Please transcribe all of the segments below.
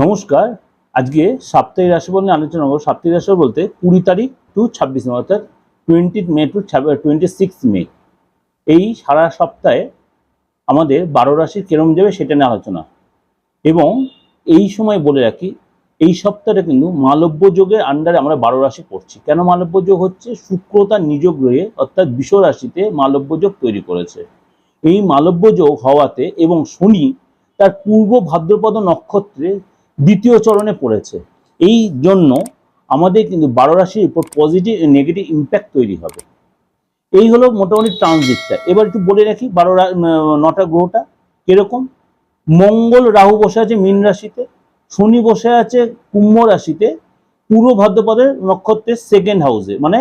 নমস্কার। আজকে সাপ্তাহিক রাশিফল নিয়ে আলোচনা করব। সাপ্তাহিক রাশিফল বলতে কুড়ি তারিখ টু ছাব্বিশ মে, অর্থাৎ twenty May to twenty six May. এই সারা সপ্তাহে আমাদের বারো রাশির কেরম যাবে সেটা নিয়ে আলোচনা। এবং এই সময় বলে রাখি, এই সপ্তাহটা কিন্তু মালব্য যোগের আন্ডারে আমরা বারো রাশি পড়ছি। কেন মালব্য যোগ হচ্ছে? শুক্র তার নিজ গ্রহে, অর্থাৎ বিষ রাশিতে মালব্য যোগ তৈরি করেছে। এই মালব্য যোগ হওয়াতে এবং শনি তার পূর্ব ভাদ্রপদ নক্ষত্রে দ্বিতীয় চরণে পড়েছে। এই জন্য আমাদের কিন্তু বারো রাশির উপর পজিটিভ নেগেটিভ ইম্প্যাক্ট তৈরি হবে। এই হলো মোটামুটি ট্রানজিটটা এবার একটু বলে রাখি, বারো নটা গ্রহটা কীরকম? মঙ্গল, রাহু বসে আছে মীন রাশিতে, শনি বসে আছে কুম্ভ রাশিতে, পূর্ব ভাদ্রপদের নক্ষত্রের সেকেন্ড হাউসে মানে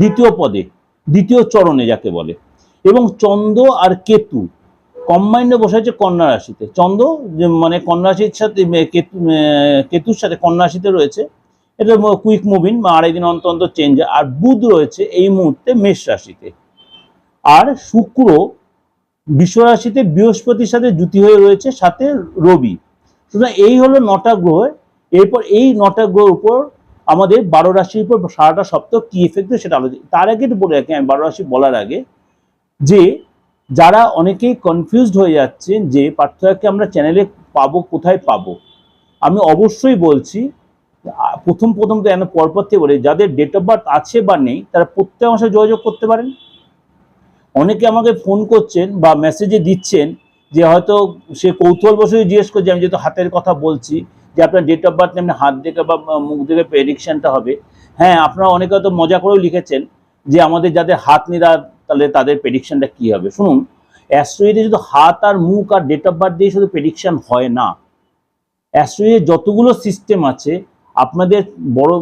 দ্বিতীয় পদে, দ্বিতীয় চরণে যাকে বলে। এবং চন্দ্র আর কেতু কম্বাইন্ডে বসে আছে কন্যা রাশিতে। চন্দ্র, যে মানে কন্যা রাশির সাথে কেতু কেতুর সাথে কন্যা রাশিতে রয়েছে। এটা কুইক মুভিং বা আড়াই দিন অন্তর অন্তর চেঞ্জ আর বুধ রয়েছে এই মুহূর্তে মেষ রাশিতে। আর শুক্র বিশ্ব রাশিতে বৃহস্পতির সাথে জুতি হয়ে রয়েছে, সাথে রবি। সুতরাং এই হলো নটা গ্রহ এরপর এই নটা গ্রহের উপর আমাদের বারো রাশির উপর সারাটা সপ্তাহ কি এফেক্ট সেটা আলোচনা তার আগে বলে রাখি, আমি বারো রাশি বলার আগে যে যারা অনেকেই কনফিউজড হয়ে যাচ্ছেন যে পার্থক্যকে আমরা চ্যানেলে পাবো, কোথায় পাবো? আমি অবশ্যই বলছি, প্রথম প্রথম তো এমন পরপর থেকে বলে, যাদের ডেট অফ বার্থ আছে বা নেই, তারা প্রত্যেক মাসে যোগাযোগ করতে পারেন। অনেকে আমাকে ফোন করছেন বা মেসেজে দিচ্ছেন যে হয়তো সে কৌতূহল বসে জিজ্ঞেস করছে, আমি যেহেতু হাতের কথা বলছি যে আপনার ডেট অফ বার্থ এমনি হাত দেখে বা মুখ দেখে প্রেডিকশনটা হবে। হ্যাঁ আপনারা অনেকে হয়তো মজা করেও লিখেছেন যে আমাদের যাদের হাত নিরা তাহলে তাদের প্রেডিকশনটা কি হবে? শুনুন অ্যাস্ট্রোইডে শুধু হাত আর মুখ আর ডেট অফ বার্থ দিয়ে শুধু প্রেডিকশন হয় না। অ্যাস্ট্রোইডে যতগুলো সিস্টেম আছে, আপনাদের বড়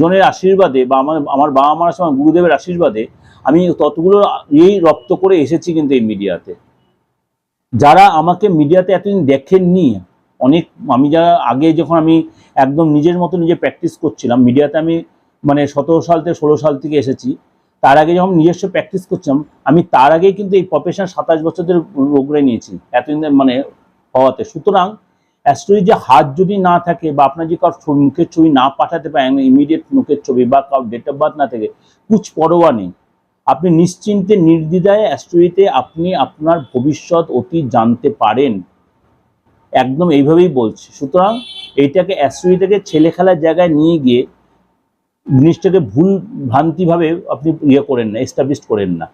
জনের আশীর্বাদে বা আমার আমার বাবা মার সময় গুরুদেবের আশীর্বাদে আমি ততগুলো এই রপ্ত করে এসেছি কিন্তু এই মিডিয়াতে। যারা আমাকে মিডিয়াতে এতদিন দেখেননি, অনেক, আমি যারা আগে যখন আমি একদম নিজের মতো নিজে প্র্যাকটিস করছিলাম, মিডিয়াতে আমি মানে সতেরো সাল থেকে ষোলো সাল থেকে এসেছি তার আগে যখন নিজস্ব প্র্যাকটিস করছিলাম, আমি তার আগেই কিন্তু এই প্রফেশন সাতাশ বছর ধরে রোগড়ে নিয়েছি এতদিন মানে হওয়াতে। সুতরাং অ্যাস্ট্রোলজি যে হাত যদি না থাকে বা আপনার যদি কারোর মুখের ছবি না পাঠাতে পারেন ইমিডিয়েট মুখের ছবি বা কারোর ডেট অফ বার্থ না থাকে, কুছ পরোয়া নেই। আপনি নিশ্চিন্তে, নির্দ্বিধায় অ্যাস্ট্রোলজিতে আপনি আপনার ভবিষ্যৎ অতীত জানতে পারেন। একদম এইভাবেই বলছি। সুতরাং এইটাকে অ্যাস্ট্রোলজিটাকে ছেলে খেলার জায়গায় নিয়ে গিয়ে জিনিসটাকে ভুল ভ্রান্তিভাবে আপনি ইয়ে করেন না এস্টাবলিশ করেন না।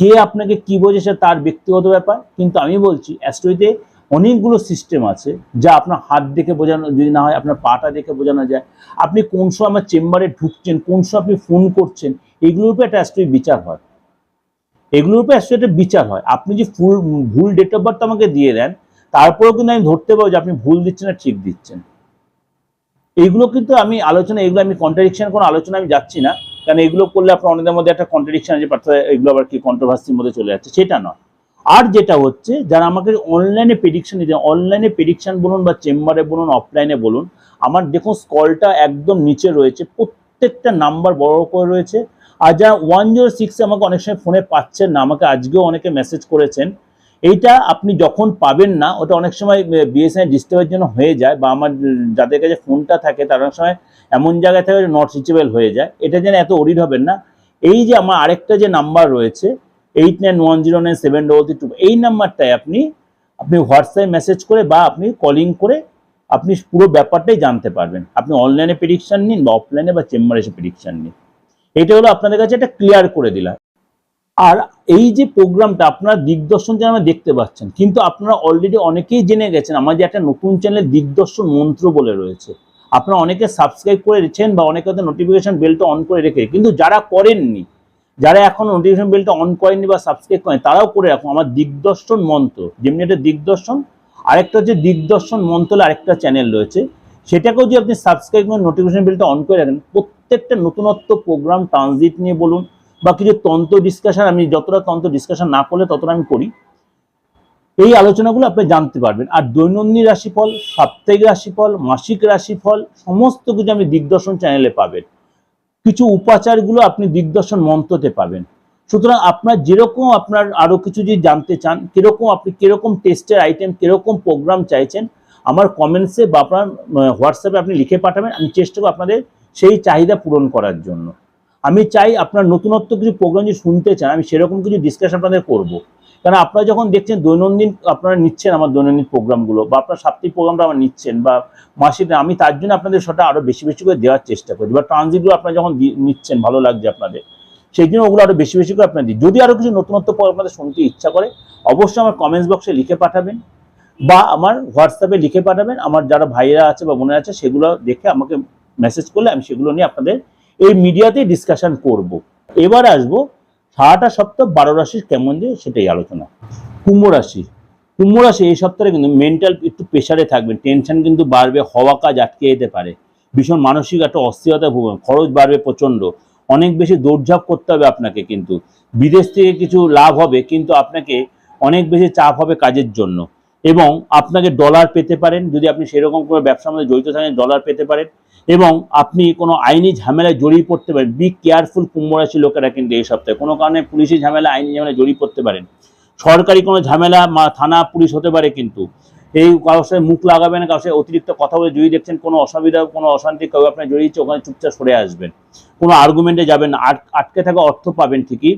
কে আপনাকে কি বোঝেছে তার ব্যক্তিগত ব্যাপার, কিন্তু আমি বলছি অ্যাস্ট্রোইতে অনেকগুলো সিস্টেম আছে যা আপনার হাত দেখে বোঝানো, যদি না হয় আপনার পাটা দেখে বোঝানো যায়। আপনি কোন সময় আমার চেম্বারে ঢুকছেন, কোন সময় আপনি ফোন করছেন, এগুলোর উপরে একটা অ্যাস্ট্রোই বিচার হয়। এগুলোর উপরে অ্যাস্ট্রোইটের বিচার হয়। আপনি যে ফুল ভুল ডেট অফ বার্থ আমাকে দিয়ে দেন, তারপরেও কিন্তু আমি ধরতে পারব যে আপনি ভুল দিচ্ছেন না ঠিক দিচ্ছেন। এইগুলো কিন্তু আমি আলোচনা, এগুলো আমি কন্ট্রাডিকশন কোনো আলোচনা আমি যাচ্ছি না। কারণ এগুলো করলে আপনার অনেকের মধ্যে একটা কন্ট্রাডিকশন আছে পার্থ এগুলো আবার কি কন্ট্রোভার্সির মধ্যে চলে যাচ্ছে, সেটা নয়। আর যেটা হচ্ছে, যারা আমাকে অনলাইনে প্রেডিকশন দিতে অনলাইনে প্রেডিকশন বলুন বা চেম্বারে বলুন অফলাইনে বলুন, আমার দেখুন স্কলটা একদম নিচে রয়েছে, প্রত্যেকটা নাম্বার বড় করে রয়েছে। আর যারা ওয়ান জিরো সিক্সে আমাকে অনেক সময় ফোনে পাচ্ছেন না, আমাকে আজকেও অনেকে মেসেজ করেছেন এইটা আপনি যখন পাবেন না, ওটা অনেক সময় বিএসএনএল ডিস্টার্বের জন্য হয়ে যায় বা আমার যাদের কাছে ফোনটা থাকে, তার অনেক সময় এমন জায়গায় থাকে নট রিচেবল হয়ে যায়। এটা যেন এত ওরিড হবেন না। এই যে আমার আরেকটা যে নাম্বার রয়েছে eight nine one zero nine seven double three two এই নাম্বারটায় আপনি আপনি হোয়াটসঅ্যাপে মেসেজ করে বা আপনি কলিং করে আপনি পুরো ব্যাপারটাই জানতে পারবেন। আপনি অনলাইনে প্রেডিকশন নিন বা অফলাইনে বা চেম্বারে এসে প্রেডিকশন নিন। এটা হলো আপনাদের কাছে একটা ক্লিয়ার করে দিলাম। আর এই যে প্রোগ্রামটা আপনারা দিগদর্শন চ্যানেলে দেখতে পাচ্ছেন, কিন্তু আপনারা অলরেডি অনেকেই জেনে গেছেন আমার যে একটা নতুন চ্যানেল দিগদর্শন মন্ত্র বলে রয়েছে। আপনারা অনেকে সাবস্ক্রাইব করে রেখেছেন বা অনেকে হয়তো নোটিফিকেশন বেলটা অন করে রেখে, কিন্তু যারা করেননি, যারা এখন নোটিফিকেশন বেলটা অন করেননি বা সাবস্ক্রাইব করেন তারাও করে রাখুন। আমার দিগদর্শন মন্ত্র, যেমনি একটা দিগদর্শন, আরেকটা হচ্ছে দিগদর্শন মন্ত্র আরেকটা চ্যানেল রয়েছে। সেটাকেও যদি আপনি সাবস্ক্রাইব করে নোটিফিকেশন বেলটা অন করে রাখেন, প্রত্যেকটা নতুনত্ব প্রোগ্রাম ট্রানজিট নিয়ে বলুন বা কিছু তন্ত্র ডিসকাশন আমি যতটা তন্ত্র ডিসকাশন না করলে ততটা আমি করি। এই আলোচনাগুলো আপনি জানতে পারবেন। আর দৈনন্দিন রাশিফল, সাপ্তাহিক রাশিফল, মাসিক রাশিফল, সমস্ত কিছু আপনি দিগদর্শন চ্যানেলে পাবেন। কিছু উপাচারগুলো আপনি দিগদর্শন মন্ত্রতে পাবেন। সুতরাং আপনার যেরকম আপনার আরও কিছু যদি জানতে চান, কীরকম আপনি কীরকম টেস্টের আইটেম কীরকম প্রোগ্রাম চাইছেন, আমার কমেন্টসে বা আপনার হোয়াটসঅ্যাপে আপনি লিখে পাঠাবেন। আমি চেষ্টা করব আপনাদের সেই চাহিদা পূরণ করার জন্য। আমি চাই আপনার নতুনত্ব কিছু প্রোগ্রাম যদি শুনতে চান, আমি সেরকম কিছু ডিসকাশন আপনাদের করব। কারণ আপনারা যখন দেখছেন দৈনন্দিন আপনারা নিচ্ছেন আমার দৈনন্দিন প্রোগ্রামগুলো বা আপনার সাপ্তাহিক প্রোগ্রামটা আমার নিচ্ছেন, বা মাসিক, আমি তার জন্য আপনাদের সেটা আরও বেশি বেশি করে দেওয়ার চেষ্টা করি, বা ট্রানজিটগুলো আপনারা যখন নিচ্ছেন, ভালো লাগছে আপনাদের, সেই জন্য ওগুলো আরও বেশি বেশি করে আপনাদের দিই। যদি আরও কিছু নতুনত্ব আপনাদের শুনতে ইচ্ছা করে, অবশ্যই আমার কমেন্টস বক্সে লিখে পাঠাবেন, বা আমার হোয়াটসঅ্যাপে লিখে পাঠাবেন, আমার যারা ভাইয়েরা আছে বা বোনেরা আছে, সেগুলো দেখে আমাকে মেসেজ করলে আমি সেগুলো নিয়ে আপনাদের এই মিডিয়াতে ডিসকাশন করব। এবার আসব সারাটা সপ্তাহ বারো রাশির কেমন যে সেটাই আলোচনা। কুম্ভ রাশি। কুম্ভ রাশি এই সপ্তাহে কিন্তু মেন্টাল একটু প্রেশারে থাকবেন টেনশন কিন্তু বাড়বে, হওয়া কাজ আটকে যেতে পারে। ভীষণ মানসিক একটা অস্থিরতা ভুগবেন খরচ বাড়বে প্রচণ্ড। অনেক বেশি দৌড়ঝাঁপ করতে হবে আপনাকে কিন্তু। বিদেশ থেকে কিছু লাভ হবে, কিন্তু আপনাকে অনেক বেশি চাপ হবে কাজের জন্য। এবং আপনাকে ডলার পেতে পারেন, যদি আপনি সেরকম কোনো ব্যবসার মধ্যে জড়িত থাকেন ডলার পেতে পারেন। এবং আপনি কোনো আইনি ঝামেলায় জড়িয়ে পড়তে পারেন বি কেয়ারফুল কুম্ভ রাশি লোকেরা কিন্তু এই সপ্তাহে। কোনো কারণে পুলিশি ঝামেলা আইনি ঝামেলায় জড়িয়ে পড়তে পারেন। সরকারি কোনো ঝামেলা থানা, পুলিশ হতে পারে কিন্তু। এই কারোর সাথে মুখ লাগাবেন, কারোর সাথে অতিরিক্ত কথা বলে যদি দেখছেন, কোনো অসুবিধা, কোনো অশান্তি কেউ আপনার জড়িয়েছে ওখানে চুপচাপ সরে আসবেন। কোনো আর্গুমেন্টে যাবেন আটকে থাকা অর্থ পাবেন ঠিকই,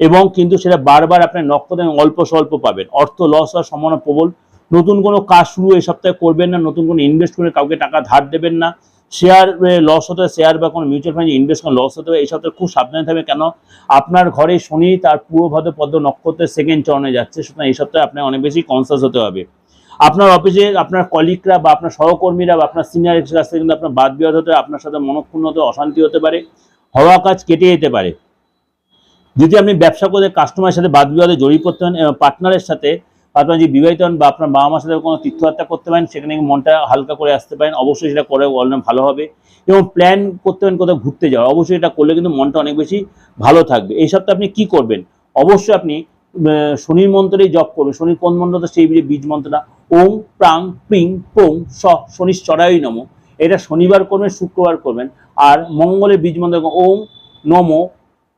এবং কিন্তু সেটা বারবার আপনার নক্ষত্র অল্প স্বল্প পাবেন। অর্থ লস হওয়ার সম্ভাবনা প্রবল। নতুন কোনো কাজ শুরু এই সপ্তাহে করবেন না, নতুন কোনো ইনভেস্ট করে কাউকে টাকা ধার দেবেন না শেয়ার লস হতে শেয়ার বা কোনো মিউচুয়াল ফান্ডে ইনভেস্ট করে লস হতে হবে এই সপ্তাহে খুব সাবধানে থাকবে কেন? আপনার ঘরে শনি তার পূর্বভাদ্র পদ্ম নক্ষত্রের সেকেন্ড চরণে যাচ্ছে, সুতরাং এই সপ্তাহে আপনার অনেক বেশি কনসাস হতে হবে। আপনার অফিসে আপনার কলিগরা বা আপনার সহকর্মীরা বা আপনার সিনিয়র কাছ থেকে কিন্তু আপনার বাদ বিবাদ হতে আপনার সাথে মনক্ষুণ্ণ হতে, অশান্তি হতে পারে, হওয়া কাজ কেটে যেতে পারে। যদি আপনি ব্যবসা করে কাস্টমারের সাথে বাদ বিবাদে জড়িয়ে পড়তে পারেন পার্টনারের সাথে আপনার যদি বিবাহিত হন বা আপনার বাবা মার সাথে কোনো তীর্থযাত্রা করতে পারেন, সেখানে মনটা হালকা করে আসতে পারেন। অবশ্যই সেটা করে বললে ভালো হবে। এবং প্ল্যান করতে পারেন কোথাও ঘুরতে যাওয়া অবশ্যই এটা করলে কিন্তু মনটা অনেক বেশি ভালো থাকবে। এই সপ্তাহে আপনি কি করবেন? অবশ্যই আপনি শনির মন্ত্রেই জপ করবেন। শনির কোন মন্ত্রটা সেই যে বীজ মন্ত্রটা? ওং প্রাং প্রিং পোং স শনিশ্চরাই নম। এটা শনিবার করবেন, শুক্রবার করবেন। আর মঙ্গলের বীজ মন্ত্র ওং নম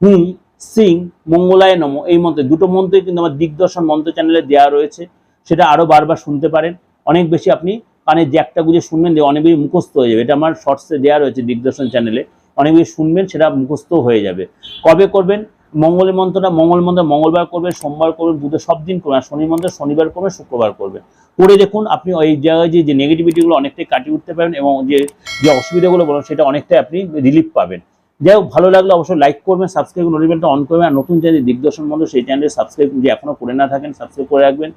হুম সিং, মঙ্গলায় নম, এই মন্ত্রে, দুটো মন্ত্রই কিন্তু আমার দিগদর্শন মন্ত্র চ্যানেলে দেওয়া রয়েছে। সেটা আরও বারবার শুনতে পারেন। অনেক বেশি আপনি কানে জ্যাকটা গুঁজে শুনবেন যে অনেক বেশি মুখস্থ হয়ে যাবে। এটা আমার শর্টসে দেওয়া রয়েছে দিগদর্শন চ্যানেলে অনেক বেশি শুনবেন, সেটা মুখস্থ হয়ে যাবে। কবে করবেন? মঙ্গলের মন্ত্রটা মঙ্গল মন্ত্র মঙ্গলবার করবেন, সোমবার করবেন বুধ সব দিন করবেন। আর শনি মন্ত্র শনিবার করবেন, শুক্রবার করবেন। করে দেখুন, আপনি ওই জায়গায় যে যে নেগেটিভিটিগুলো অনেকটাই কাটিয়ে উঠতে পারবেন এবং যে যে অসুবিধাগুলো বলেন, সেটা অনেকটাই আপনি রিলিফ পাবেন। যাই হোক, ভালো লাগলে অবশ্যই লাইক করবেন সাবস্ক্রাইব নোটিফিকেশনটা অন করবেন। আর নতুন চ্যানেল দিগদর্শন বন্ধু, সেই চ্যানেলে সাবস্ক্রাইব যদি এখনও করে না থাকেন সাবস্ক্রাইব করে রাখবেন।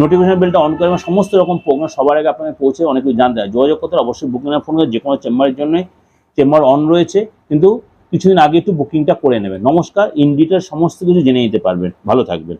নোটিফিকেশন বেলটা অন করবেন সমস্ত রকম প্রোগ্রাম সবার আগে আপনাকে পৌঁছে অনেক কিছু জানতে হয়। যোগাযোগ করতে অবশ্যই বুকিং ফোন করে যে কোনো চেম্বারের জন্য চেম্বার অন রয়েছে, কিন্তু কিছুদিন আগে একটু বুকিংটা করে নেবেন। নমস্কার ইন ডিটেল সমস্ত কিছু জেনে নিতে পারবেন। ভালো থাকবেন।